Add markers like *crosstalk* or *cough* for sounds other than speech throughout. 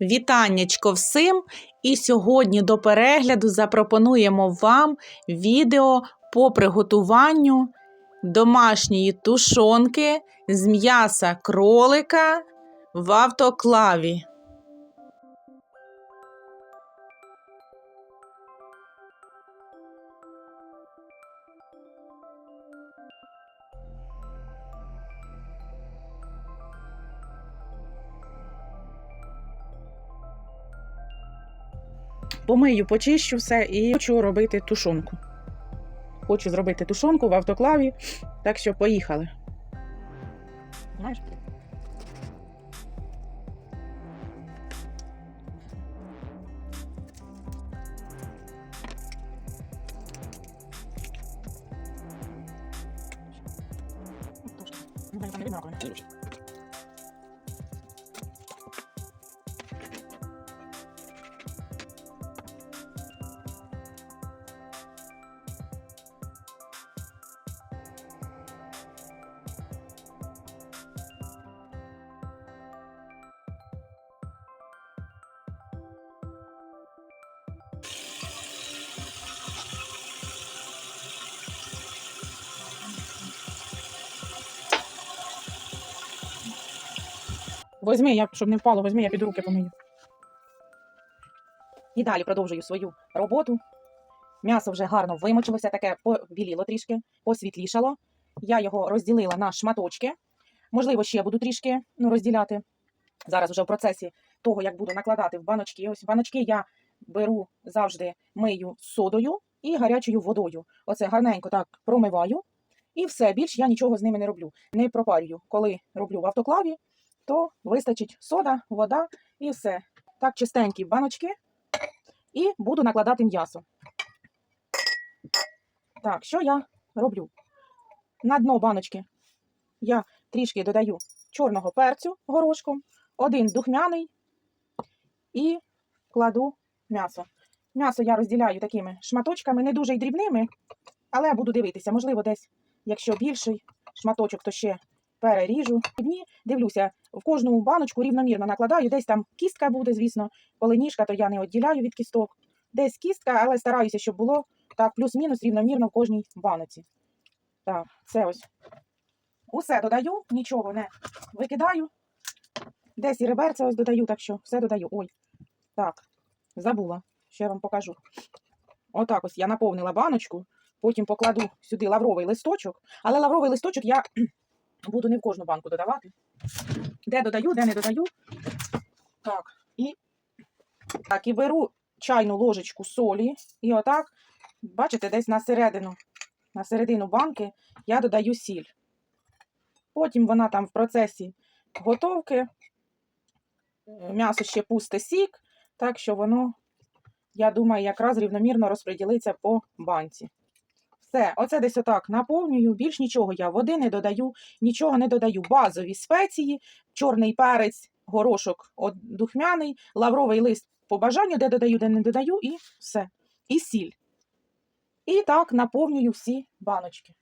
Вітаннячко всім! І сьогодні до перегляду запропонуємо вам відео по приготуванню домашньої тушонки з м'яса кролика в автоклаві. Помию, почищу все і хочу робити тушонку. Хочу зробити тушонку в автоклаві, так що поїхали. Знаєш? Возьми, я, щоб не впало, возьми, я під руки помию. І далі продовжую свою роботу. М'ясо вже гарно вимочилося, таке побіліло трішки, посвітлішало. Я його розділила на шматочки. Можливо, ще буду трішки ну, розділяти. Зараз вже в процесі того, як буду накладати в баночки. Ось баночки я беру завжди мию содою і гарячою водою. Оце гарненько так промиваю. І все, більш я нічого з ними не роблю. Не пропарюю. Коли роблю в автоклаві, то вистачить сода, вода і все. Так, чистенькі баночки. І буду накладати м'ясо. Так, що я роблю? На дно баночки я трішки додаю чорного перцю горошком, один духмяний і кладу м'ясо. М'ясо я розділяю такими шматочками, не дуже й дрібними, але буду дивитися, можливо, десь, якщо більший шматочок, то ще переріжу. Дрібні, дивлюся, в кожну баночку рівномірно накладаю, десь там кістка буде, звісно, коли то я не відділяю від кісток. Десь кістка, але стараюся, щоб було так, плюс-мінус рівномірно в кожній баноці. Так, це ось. Усе додаю, нічого не викидаю. Десь і реберця ось додаю, так що все додаю. Ой, так, забула. Ще вам покажу. Отак ось я наповнила баночку, потім покладу сюди лавровий листочок, але лавровий листочок я буду не в кожну банку додавати. Де додаю, де не додаю. Так, і так, і беру чайну ложечку солі. І отак, бачите, десь на середину, на середину банки я додаю сіль. Потім вона там в процесі готовки. Е, М'ясо ще пусте сік, так що воно, я думаю, якраз рівномірно розподілиться по банці. Все, оце десь отак наповнюю, більш нічого я води не додаю, нічого не додаю. Базові спеції, чорний перець, горошок духмяний, лавровий лист по бажанню, де додаю, де не додаю, і все. І сіль. І так наповнюю всі баночки.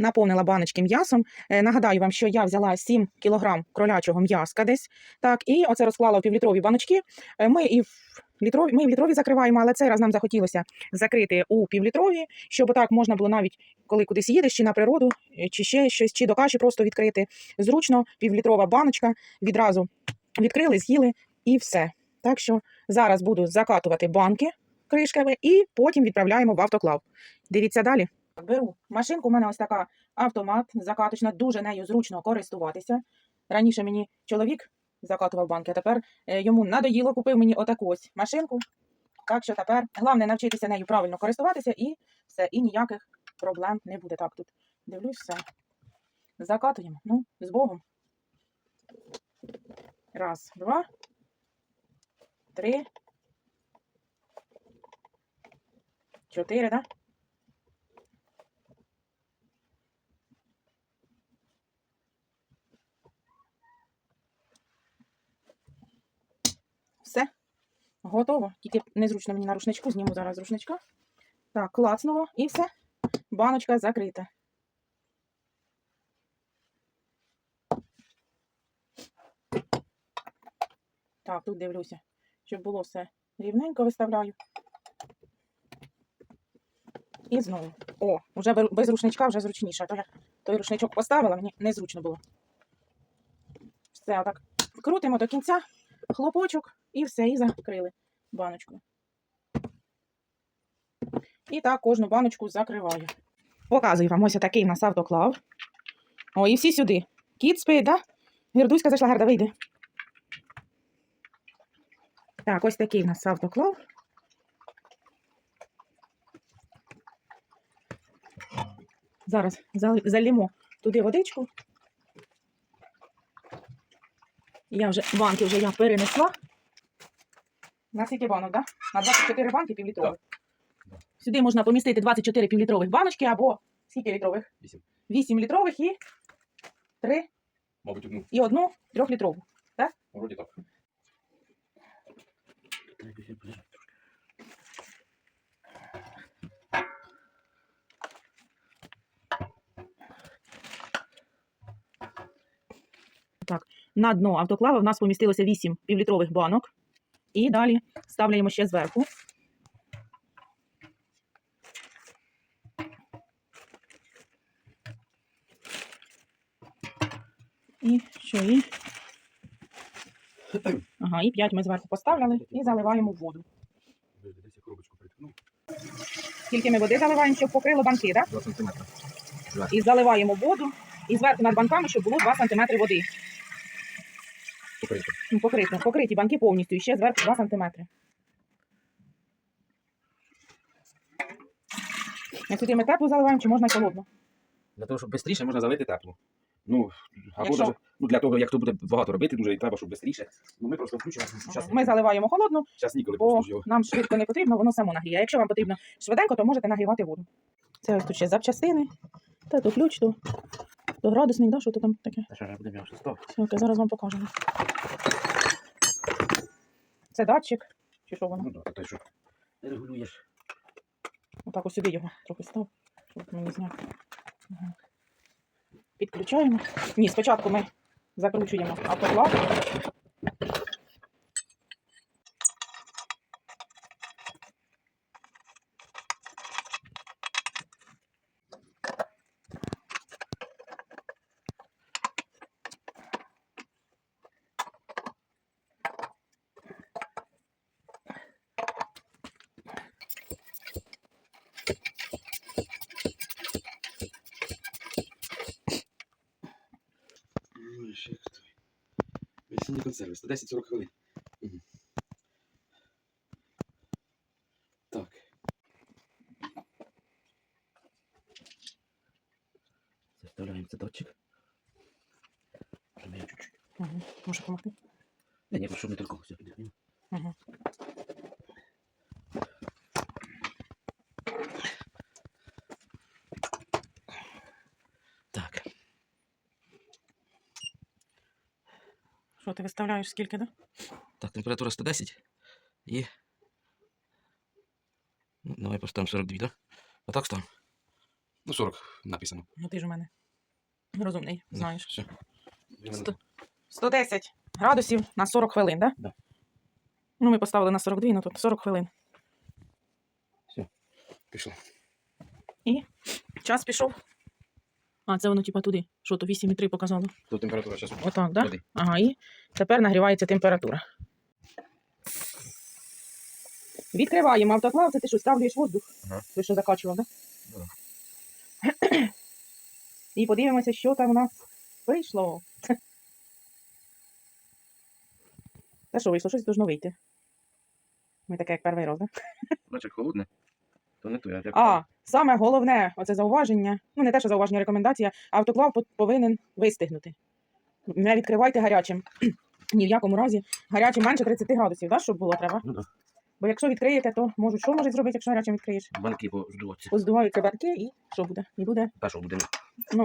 Наповнила баночки м'ясом. Е, Нагадаю вам, що я взяла 7 кг кролячого м'яска десь. Так, і оце розклала в півлітрові баночки. Е, Ми і в літрові, ми в літрові закриваємо, але цей раз нам захотілося закрити у півлітрові, щоб так можна було навіть коли кудись їдеш, чи на природу, е, чи ще щось, чи до каші просто відкрити. Зручно, півлітрова баночка, відразу відкрили, з'їли і все. Так що зараз буду закатувати банки кришками і потім відправляємо в автоклав. Дивіться далі. Беру машинку, у мене ось така автомат закаточна, дуже нею зручно користуватися. Раніше мені чоловік закатував банки, а тепер е, йому надоїло, купив мені отаку ось машинку. Так що тепер головне навчитися нею правильно користуватися і все, і ніяких проблем не буде. Так, тут дивлюсь, все. Закатуємо. Ну, з Богом. Раз, два, три, чотири, да? Все. Готово. Тільки незручно мені на рушничку, зніму зараз рушничка. Так, клацнуло і все. Баночка закрита. Так, тут дивлюся, щоб було все рівненько виставляю. І знову. О, вже без рушничка вже зручніше. То я той рушничок поставила, мені незручно було. Все, отак. Крутимо до кінця, хлопочок і все, і закрили баночку. І так кожну баночку закриваю. Показую вам ось такий нас автоклав. О, і всі сюди. Кіт спить, да? Гердуська зайшла, Герда, вийди. Так, ось такий в нас автоклав. Зараз залімо туди водичку. Я вже банки вже я перенесла. На скільки банок, да? На 24 банки півлітрових. Сюди можна помістити 24 півлітрових баночки або скільки літрових? Вісім. 8 літрових і 3 Мабуть, одну. і одну трьохлітрову. Вроді так. На дно автоклава в нас помістилося 8 півлітрових банок. І далі ставляємо ще зверху. І що і? Ага, і 5 ми зверху поставляли і заливаємо в воду. Скільки ми води заливаємо, щоб покрило банки, так? 2 сантиметри. І заливаємо воду, і зверху над банками, щоб було 2 см води. Покрито. Ну, покрито, покриті банки повністю, і ще зверху 2 см. Сюди ми теплу заливаємо, чи можна й холодну? Для того, щоб швидше, можна залити теплу. Ну, або Якщо- даже, ну, для того, як хто буде багато робити, дуже і треба, щоб швидше. Ну, ми просто включимо. Зараз, Ми заливаємо холодну, Зараз ніколи бо просто його. нам швидко не потрібно, воно само нагріє. А якщо вам потрібно швиденько, то можете нагрівати воду. Це ось тут ще запчастини. Та то ключ, то, то градусник, да, що то там таке. Та що ж. Окей, зараз вам покажемо. Це датчик. Чи що воно? Ну, так, ти що? Регулюєш. Отак ось сюди його трохи став, щоб мені зняти. Ага. Підключаємо. Ні, спочатку ми закручуємо автоклав. Весінні консерви, 110-40 хвилин. Мгм. Так. Заставляємо це датчик. Чуть-чуть. Угу. Може допомогти? Не, ні, щоб не тільки все підігнемо. Угу. Так. Що ти виставляєш скільки, да? Так, температура 110 і. Ну, давай поставимо 42, да? А так ставимо. Ну, 40 написано. Ну ти ж у мене розумний, знаєш. Все. Сто- 110 градусів на 40 хвилин, так? Да? Да. Ну, ми поставили на 42, ну тут 40 хвилин. Все, Пішло. І Час пішов. А, це воно типа туди. Що то 8,3 показало. Тут температура зараз. Отак, да? Ага, і тепер нагрівається температура. Відкриваємо автоклав, це ти що, ставлюєш воздух? Ага. Ти що закачував, так? Да. *clears throat* І подивимося, що там у нас вийшло. Та що вийшло? Щось должно вийти. Ми таке, як перший раз, так? Значить, холодне, то не то. Я А, саме головне, оце зауваження. Ну, не те, що зауваження, рекомендація, автоклав повинен вистигнути. Не відкривайте гарячим. *clears throat* Ні в якому разі. Гарячим менше 30 градусів, да, щоб було треба. Ну да. Бо якщо відкриєте, то можуть що можуть зробити, якщо гарячим відкриєш? Банки поздуватися. Поздуваються банки і що буде? І буде. Першого буде. Ну,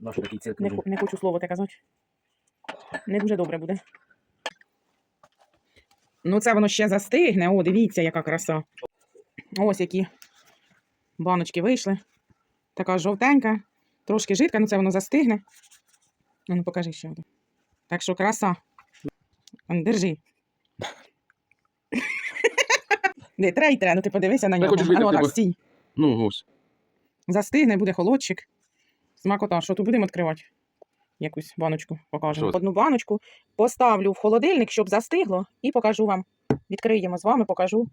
Наш такий цирк. не, Не... не хочу слово те казати. Не дуже добре буде. Ну, це воно ще застигне. О, дивіться, яка краса. Ось які баночки вийшли. Така жовтенька, трошки жидка, ну це воно застигне. Ну, покажи ще один. Так що краса. Ну, Держи. Не, трей треба, ну ти подивися на нього. А ну, так, стій. Ну, ось. Застигне, буде холодчик. Смакота, що тут будемо відкривати? Якусь баночку покажемо. Що? Одну баночку поставлю в холодильник, щоб застигло, і покажу вам. Відкриємо з вами, покажу,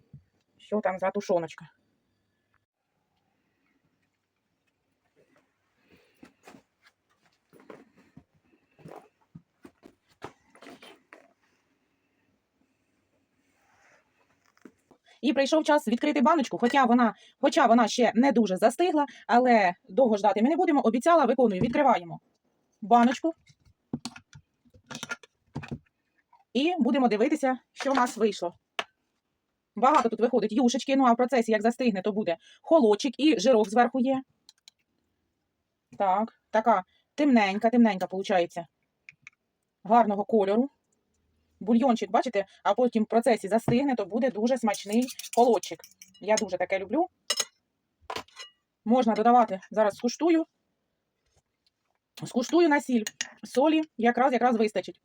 що там за тушоночка. І прийшов час відкрити баночку, хоча вона, хоча вона ще не дуже застигла, але довго ждати ми не будемо. Обіцяла, виконую. Відкриваємо баночку. І будемо дивитися, що в нас вийшло. Багато тут виходить юшечки, ну а в процесі, як застигне, то буде холодчик і жирок зверху є. Так, така темненька, темненька, виходить. Гарного кольору. Бульйончик, бачите, а потім в процесі застигне, то буде дуже смачний холодчик. Я дуже таке люблю. Можна додавати, зараз скуштую. Скуштую на сіль. Солі якраз якраз вистачить.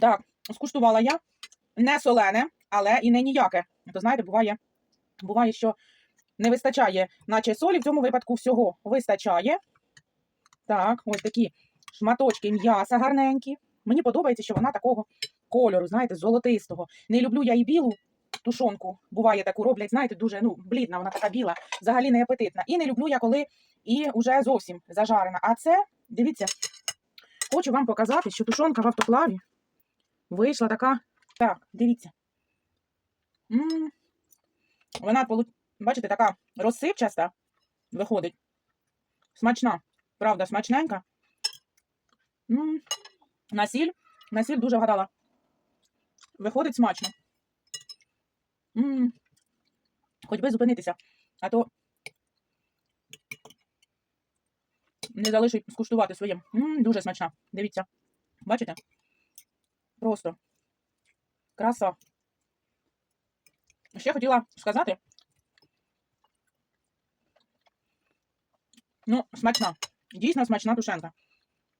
Так, скуштувала я. Не солене, але і не ніяке. То знаєте, буває, буває, що не вистачає, наче солі, в цьому випадку всього вистачає. Так, ось такі шматочки м'яса гарненькі. Мені подобається, що вона такого кольору, знаєте, золотистого. Не люблю я і білу тушонку. Буває таку роблять, знаєте, дуже ну, блідна, вона така біла, взагалі не апетитна. І не люблю я, коли і вже зовсім зажарена. А це, дивіться, хочу вам показати, що тушонка в автоклаві вийшла така. Так, дивіться. м Вона, бачите, така розсипчаста виходить. Смачна. Правда, смачненька. м На сіль. На сіль дуже вгадала. Виходить смачно. м Хоч би зупинитися. А то не залишить скуштувати своє. м дуже смачна. Дивіться. Бачите? Просто краса. Ще хотіла сказати. Ну, смачна. Дійсно смачна тушенка.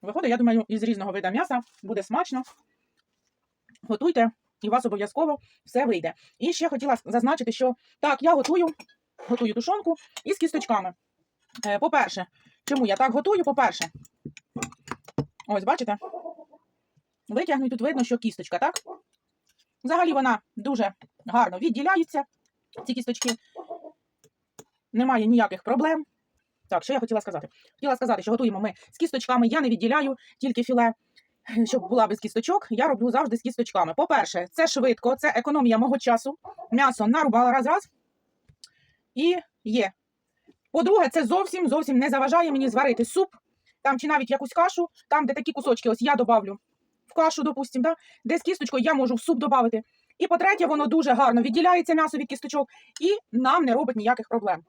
Виходить, я думаю, із різного вида м'яса буде смачно. Готуйте, і у вас обов'язково все вийде. І ще хотіла зазначити, що так, я готую, готую тушонку із кісточками. Е, По-перше, чому я так готую? По-перше, ось бачите, витягну, тут видно, що кісточка, так? Взагалі вона дуже гарно відділяється, ці кісточки. Немає ніяких проблем. Так, що я хотіла сказати? Хотіла сказати, що готуємо ми з кісточками. Я не відділяю тільки філе, *clears throat* щоб була без кісточок. Я роблю завжди з кісточками. По-перше, це швидко, це економія мого часу. М'ясо нарубала раз-раз. І є. По-друге, це зовсім зовсім не заважає мені зварити суп, там чи навіть якусь кашу, там, де такі кусочки, ось я добавлю в кашу, допустимо, да? де з кісточкою я можу в суп додати. І по-третє, воно дуже гарно відділяється м'ясо від кісточок і нам не робить ніяких проблем.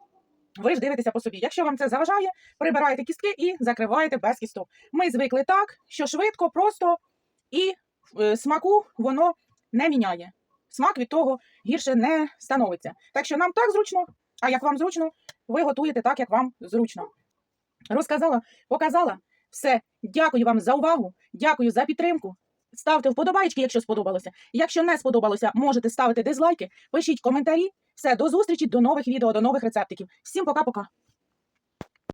Ви ж дивитеся по собі. Якщо вам це заважає, прибираєте кістки і закриваєте без кісток. Ми звикли так, що швидко, просто і е, смаку воно не міняє. Смак від того гірше не становиться. Так що нам так зручно, а як вам зручно, ви готуєте так, як вам зручно. Розказала, показала. Все. Дякую вам за увагу. Дякую за підтримку. Ставте вподобайки, якщо сподобалося. Якщо не сподобалося, можете ставити дизлайки, пишіть коментарі. Все, до зустрічі, до нових відео, до нових рецептиків. Всім пока-пока.